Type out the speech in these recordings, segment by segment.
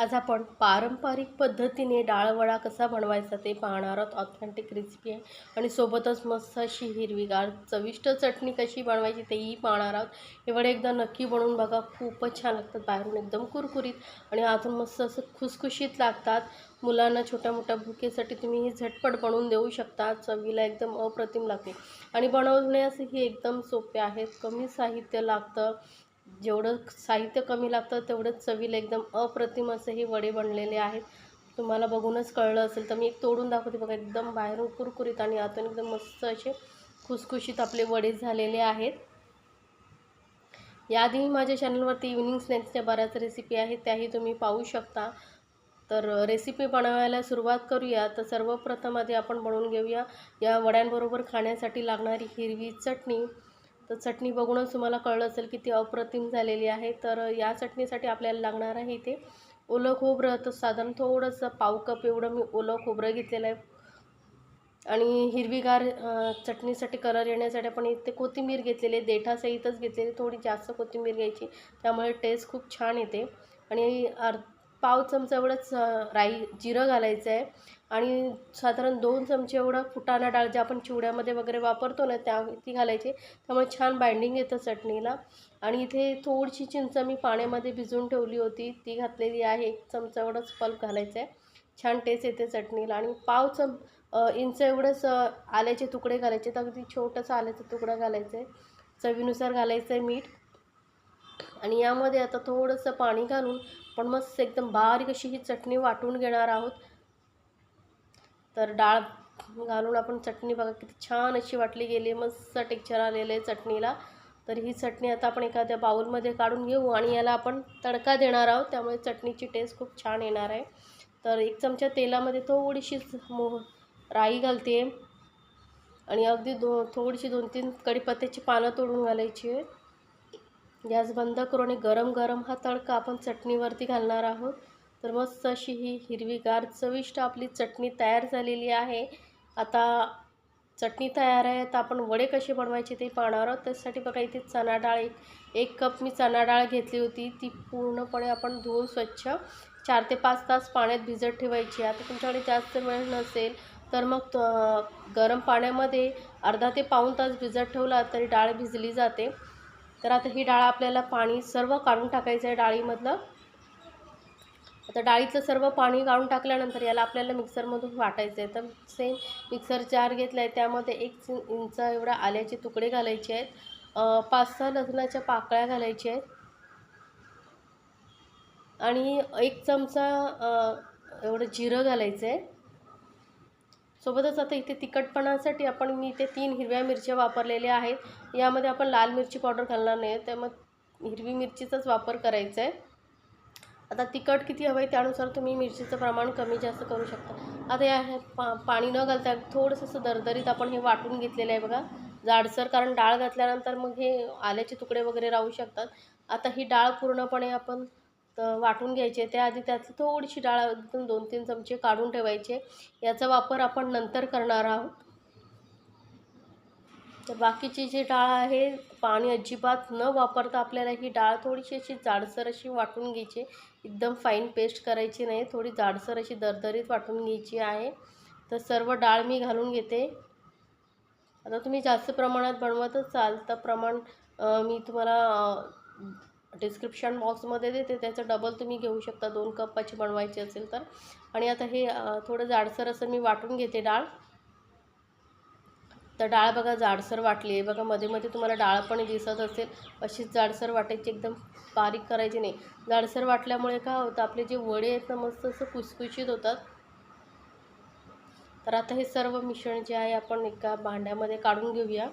आज आपण पारंपरिक पद्धतीने डाळवडा कसा बनवायचा ते पाहणार आहोत. ऑथेंटिक रेसिपी आहे. आणि सोबतच मस्त अशी हिरवीगार चविष्ट चटणी कशी बनवायची तेही पाहणार आहोत. हे वडे एकदा नक्की बनवून बघा. खूपच छान लागतात बाहेरून एकदम कुरकुरीत आणि आतून मस्त असं खुसखुशीत लागतात. मुलांना छोट्या मोठ्या भुकेसाठी तुम्ही ही झटपट बनवून देऊ शकता. चवीला एकदम अप्रतिम लागते. आणि बनवण्यासही एकदम सोपे आहेत. कमी साहित्य लागतं. जेवढं साहित्य कमी लागतं तेवढंच चवीला एकदम अप्रतिम असे हे वडे बनलेले आहेत. तुम्हाला बघूनच कळलं असेल तर मी एक तोडून दाखवते बघा एकदम बाहेरून कुरकुरीत आणि आतून एकदम मस्त असे खुसखुशीत आपले वडे झालेले आहेत. याआधीही माझ्या चॅनलवरती इव्हनिंग स्नॅक्सच्या बऱ्याच रेसिपी आहेत त्याही तुम्ही पाहू शकता. तर रेसिपी बनवायला सुरुवात करूया. तर सर्वप्रथम आधी आपण बनवून घेऊया. या वड्यांबरोबर खाण्यासाठी लागणारी हिरवी चटणी तर चटणी बघूनच तुम्हाला कळलं असेल की ती अप्रतिम झालेली आहे. तर या चटणीसाठी आपल्याला लागणार आहे इथे ओलं खोबरं. तर साधारण थोडंसं पाव कप एवढं मी ओलं खोबरं घेतलेलं आहे. आणि हिरवीगार चटणीसाठी कलर येण्यासाठी आपण इथे कोथिंबीर घेतलेली आहे. देठासहितच घेतलेली थोडी जास्त कोथिंबीर घ्यायची. त्यामुळे टेस्ट खूप छान येते. आणि अर् पाव चमचा एवढंच राई जिरं घालायचं आहे आणि साधारण दोन चमचे एवढं फुटाणा डाळ जे आपण चिवड्यामध्ये वगैरे वापरतो ना त्या ती घालायची. त्यामुळे छान बाइंडिंग येतं चटणीला. आणि इथे थोडीशी चिंच मी पाण्यामध्ये भिजवून ठेवली होती. ती घातलेली आहे. एक चमचा एवढंच पल्प घालायचं आहे छान टेस्ट येते चटणीला. आणि पाव चम इंच एवढंच आल्याचे तुकडे घालायचे. तर अगदी छोटंसं आल्याचं तुकडं घालायचं आहे चवीनुसार घालायचं आहे मीठ. आणि यामध्ये आता थोडंसं पाणी घालून पण मस्त एकदम बारीक अशी ही चटणी वाटून घेणार आहोत. तर डाळ घालून आपण चटणी बघा किती छान अशी वाटली गेली मस्त टेक्चर आलेलं आहे चटणीला. तर ही चटणी आता आपण एखाद्या बाऊलमध्ये काढून घेऊ आणि याला आपण तडका देणार आहोत त्यामुळे चटणीची टेस्ट खूप छान येणार आहे. तर एक चमचा तेलामध्ये थोडीशी मो राई घालते. आणि अगदी दो थोडीशी दोन तीन कढीपत्त्याची पानं तोडून घालायची आहे. गॅस बंद करू आणि गरम गरम हा तडका आपण चटणीवरती घालणार आहोत. तर मस्त अशी ही हिरवीगार चविष्ट आपली चटणी तयार झालेली आहे. आता चटणी तयार आहे तर आपण वडे कसे बनवायचे ते पाहणार आहोत. त्यासाठी बघा इथे चणा डाळ एक एक कप मी चणा डाळ घेतली होती. ती पूर्णपणे आपण धुवून स्वच्छ चार ते पाच तास पाण्यात भिजत ठेवायची. आता तुमच्याकडे जास्त वेळ नसेल तर मग त- गरम पाण्यामध्ये अर्धा ते पाऊण तास भिजत ठेवला तरी डाळ भिजली जाते. तर आता ही डाळ आपल्याला पाणी सर्व काढून टाकायचं आहे डाळीमधलं. आता डाळीचं सर्व पाणी काढून टाकल्यानंतर याला आपल्याला मिक्सरमधून वाटायचं आहे तर सेम मिक्सर जार घेतला आहे त्यामध्ये एक इंच एवढा आल्याचे तुकडे घालायचे आहेत. पाच सहा लसणाच्या पाकळ्या घालायच्या आहेत. आणि एक चमचा एवढं जिरं घालायचं आहे सोबतच आता इथे तिखटपणासाठी आपण मी इथे तीन हिरव्या मिरच्या वापरलेल्या आहेत. यामध्ये आपण लाल मिरची पावडर घालणार नाही त्यामुळे हिरवी मिरचीचाच वापर करायचा आहे. आता तिखट किती हवं आहे त्यानुसार तुम्ही मिरचीचं प्रमाण कमी जास्त करू शकता. आता या हे पा पाणी न घालता थोडंसं असं दरदरीत आपण हे वाटून घेतलेलं आहे बघा. जाडसर कारण डाळ घातल्यानंतर मग हे आल्याचे तुकडे वगैरे राहू शकतात. आता ही डाळ पूर्णपणे आपण तर वाटून घ्यायचे. त्याआधी त्यातली थोडीशी डाळ एकदम दोन तीन चमचे काढून ठेवायचे. याचा वापर आपण नंतर करणार आहोत. तर बाकीची जी डाळ आहे पाणी अजिबात न वापरता आपल्याला ही डाळ थोडीशी अशी जाडसर अशी वाटून घ्यायची. एकदम फाईन पेस्ट करायची नाही. थोडी जाडसर अशी दरदरीत वाटून घ्यायची आहे. तर सर्व डाळ मी घालून घेते. आता तुम्ही जास्त प्रमाणात बनवतच चाल. तर प्रमाण मी तुम्हाला डिस्क्रिप्शन बॉक्समध्ये देते. त्याचं डबल तुम्ही घेऊ शकता. दोन कप्पाची बनवायची असेल तर. आणि आता हे थोडं जाडसर असं मी वाटून घेते डाळ. तर डाळ बघा जाडसर वाटली आहे. बघा मध्ये मध्ये तुम्हाला डाळ पण दिसत असेल. अशीच जाडसर वाटायची एकदम बारीक करायची नाही. जाडसर वाटल्यामुळे काय होतं आपले जे वडे आहेत ना मस्त असं कुसकुशीत होतात. तर आता हे सर्व मिश्रण जे आहे आपण एका भांड्यामध्ये काढून घेऊया.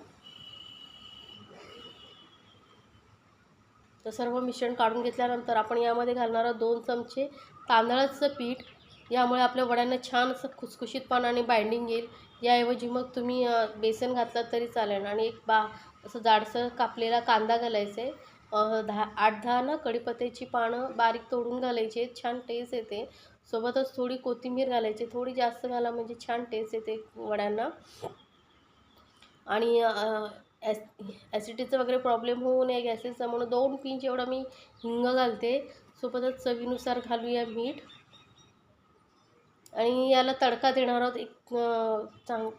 तर सर्व मिश्रण काढून घेतल्यानंतर आपण यामध्ये घालणार आहोत दोन चमचे तांदळाचं पीठ. यामुळे आपल्या वड्यांना छान असं खुसखुशीतपणा आणि बाइंडिंग येईल. याऐवजी मग तुम्ही बेसन घातलं तरी चालेल आणि एक बा असं जाडसर कापलेला कांदा घालायचा. आहे दहा आठ दहा ना कढीपत्त्याची पानं बारीक तोडून घालायची. छान टेस्ट येते. सोबतच थोडी कोथिंबीर घालायची. थोडी जास्त घाला म्हणजे छान टेस्ट येते वड्यांना. आणि ॲस ॲसिडिटीचा वगैरे प्रॉब्लेम होऊ नये गॅसेसचा म्हणून दोन पिंच एवढा मी हिंग घालते. सोबतच चवीनुसार घालूया मीठ. आणि याला तडका देणार आहोत. एक चांग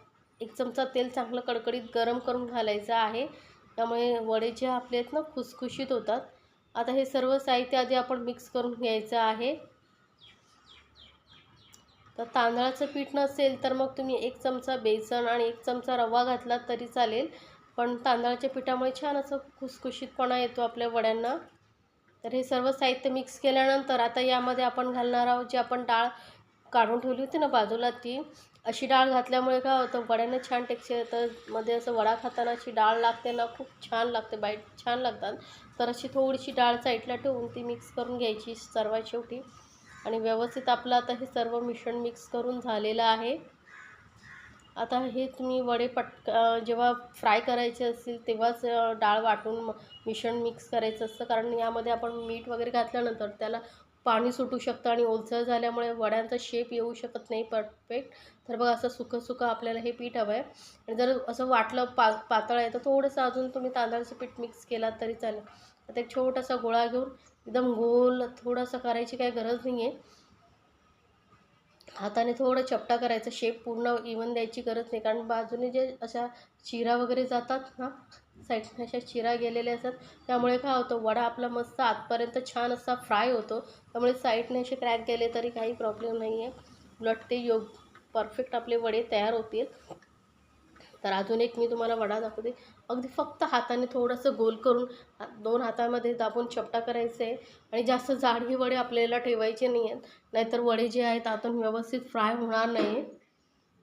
एक चमचा तेल चांगलं कडकडीत गरम करून घालायचं आहे. त्यामुळे वडे जे आपले आहेत ना खुसखुशीत होतात. आता हे सर्व साहित्य आधी आपण मिक्स करून घ्यायचं आहे. तर तांदळाचं पीठ नसेल तर मग तुम्ही एक चमचा बेसन आणि एक चमचा रवा घातला तरी चालेल. पण तांदळाच्या पिठामुळे छान असं खुसखुशीतपणा येतो आपल्या वड्यांना. तर हे सर्व साहित्य मिक्स केल्यानंतर आता यामध्ये आपण घालणार आहोत जी आपण डाळ काढून ठेवली होती ना बाजूला ती. अशी डाळ घातल्यामुळे काय होतं वड्यांना छान टेक्स्चर येतं. मध्ये असं वडा खाताना अशी डाळ लागते ना खूप छान लागते बाईट छान लागतात. तर अशी थोडीशी डाळ साईडला ठेवून ती मिक्स करून घ्यायची सर्वात शेवटी. आणि व्यवस्थित आपलं आता हे सर्व मिश्रण मिक्स करून झालेलं आहे. आता हे तुम्ही वडे पट जेव्हा फ्राय करायचे असतील तेव्हाच डाळ वाटून मिश्रण मिक्स करायचं असतं. कारण यामध्ये आपण मीठ वगैरे घातल्यानंतर त्याला पाणी सुटू शकतं आणि ओलसर झाल्यामुळे वड्यांचा शेप येऊ शकत नाही परफेक्ट तर बघा असं सुकं सुकं आपल्याला हे पीठ हवं आहे आणि जर असं वाटलं पा पातळ आहे तर थोडंसं अजून तुम्ही तांदळाचं पीठ मिक्स केलात तरी चालेल. आता एक छोटासा गोळा घेऊन एकदम गोल थोडासा करायची काही गरज नाही आहे हाताने थोडं चपटा करायचं शेप पूर्ण इवन द्यायची गरज नाही. कारण बाजूने जे अशा चिरा वगैरे जातात ना साईडने अशा चिरा गेलेल्या असतात त्यामुळे काय होतं वडा आपला मस्त आतपर्यंत छान असा फ्राय होतो. त्यामुळे साईडने असे क्रॅक गेले तरी काही प्रॉब्लेम नाही आहे उलट ते योग परफेक्ट आपले वडे तयार होतील. तर अजून एक मी तुम्हाला वडा दाखवते अगदी फक्त हाताने थोडंसं गोल करून हा- दोन हातामध्ये दाबून चपटा करायचं आहे. आणि जास्त जाड ही वडे आपल्याला ठेवायचे नाही आहेत नाहीतर वडे जे आहेत आतून व्यवस्थित फ्राय होणार नाही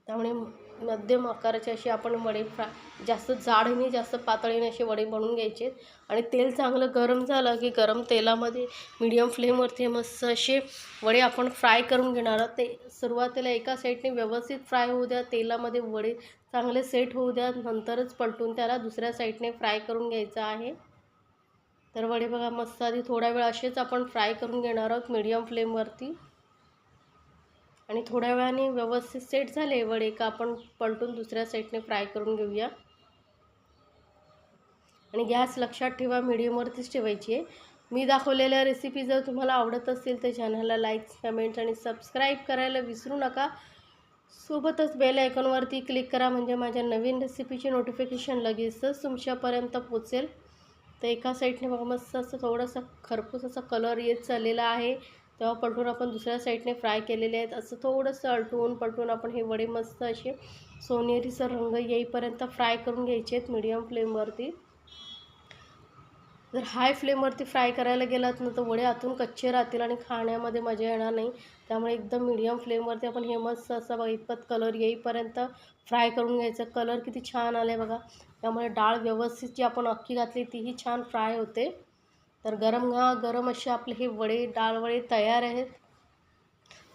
त्यामुळे मध्यम आकाराचे असे आपण वडे फ्राय जास्त जाडही जास्त पातळीने असे वडे बनवून घ्यायचे. आणि तेल चांगलं गरम झालं की गरम तेलामध्ये मीडियम फ्लेमवरती मस्त असे वडे आपण फ्राय करून घेणार. आहोत ते सुरुवातीला एका साईडने व्यवस्थित फ्राय होऊ द्या तेलामध्ये वडे चांगले सेट होऊ द्या नंतरच पलटून त्याला दुसऱ्या साईडने फ्राय करून घ्यायचं आहे. तर वडे बघा मस्त आधी थोडा वेळ असेच आपण फ्राय करून घेणार आहोत मीडियम फ्लेमवरती आणि थोड्या वेळाने व्यवस्थित सेट झाले वडे का आपण पलटून दुसऱ्या साईडने फ्राय करून घेऊया. आणि गॅस लक्षात ठेवा मीडियमवरतीच ठेवायची आहे. मी दाखवलेल्या रेसिपी जर तुम्हाला आवडत असतील तर चॅनलला लाईक्स कमेंट्स आणि सबस्क्राईब करायला विसरू नका. सोबतच बेल आयकॉनवरती क्लिक करा म्हणजे माझ्या नवीन रेसिपीची नोटिफिकेशन लगेचच तुमच्यापर्यंत पोचेल तर एका साईडने बघा मस्त असं थोडंसं खरपूस असा कलर येत चाललेला आहे. तेव्हा पलटून आपण दुसऱ्या साईडने फ्राय केलेले आहेत. असं थोडंसं अलटून पलटून आपण हे वडे मस्त असे सोनेरीचा रंग येईपर्यंत फ्राय करून घ्यायचे आहेत मीडियम फ्लेमवरती जर हाय फ्लेमवरती फ्राय करायला गेलात ना तर वडे आतून कच्चे राहतील आणि खाण्यामध्ये मजा येणार नाही. त्यामुळे एकदम मीडियम फ्लेमवरती आपण हे मस्त असं बघा इतपत कलर येईपर्यंत फ्राय करून घ्यायचं. कलर किती छान आला आहे बघा. त्यामुळे डाळ व्यवस्थित जी आपण अख्खी घातली तीही छान फ्राय होते. तर गरम घा गरम असे आपले हे वडे डाळ वडे तयार आहेत.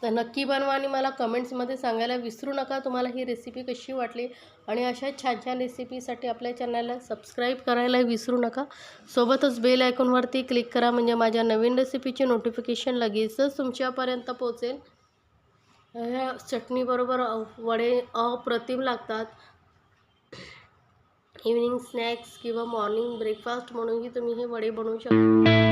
तर नक्की बनवा आणि मला कमेंट्समध्ये सांगायला विसरू नका. तुम्हाला ही रेसिपी कशी वाटली आणि अशा छान छान रेसिपीसाठी आपल्या चॅनलला सबस्क्राईब करायला विसरू नका. सोबतच बेल आयकॉनवरती क्लिक करा म्हणजे माझ्या नवीन रेसिपीची नोटिफिकेशन लगेचच तुमच्यापर्यंत पोहोचेल. ह्या चटणीबरोबर वडे अप्रतिम लागतात. इव्हिनिंग स्नॅक्स किंवा मॉर्निंग ब्रेकफास्ट म्हणूनही तुम्ही हे वडे बनवू शकता.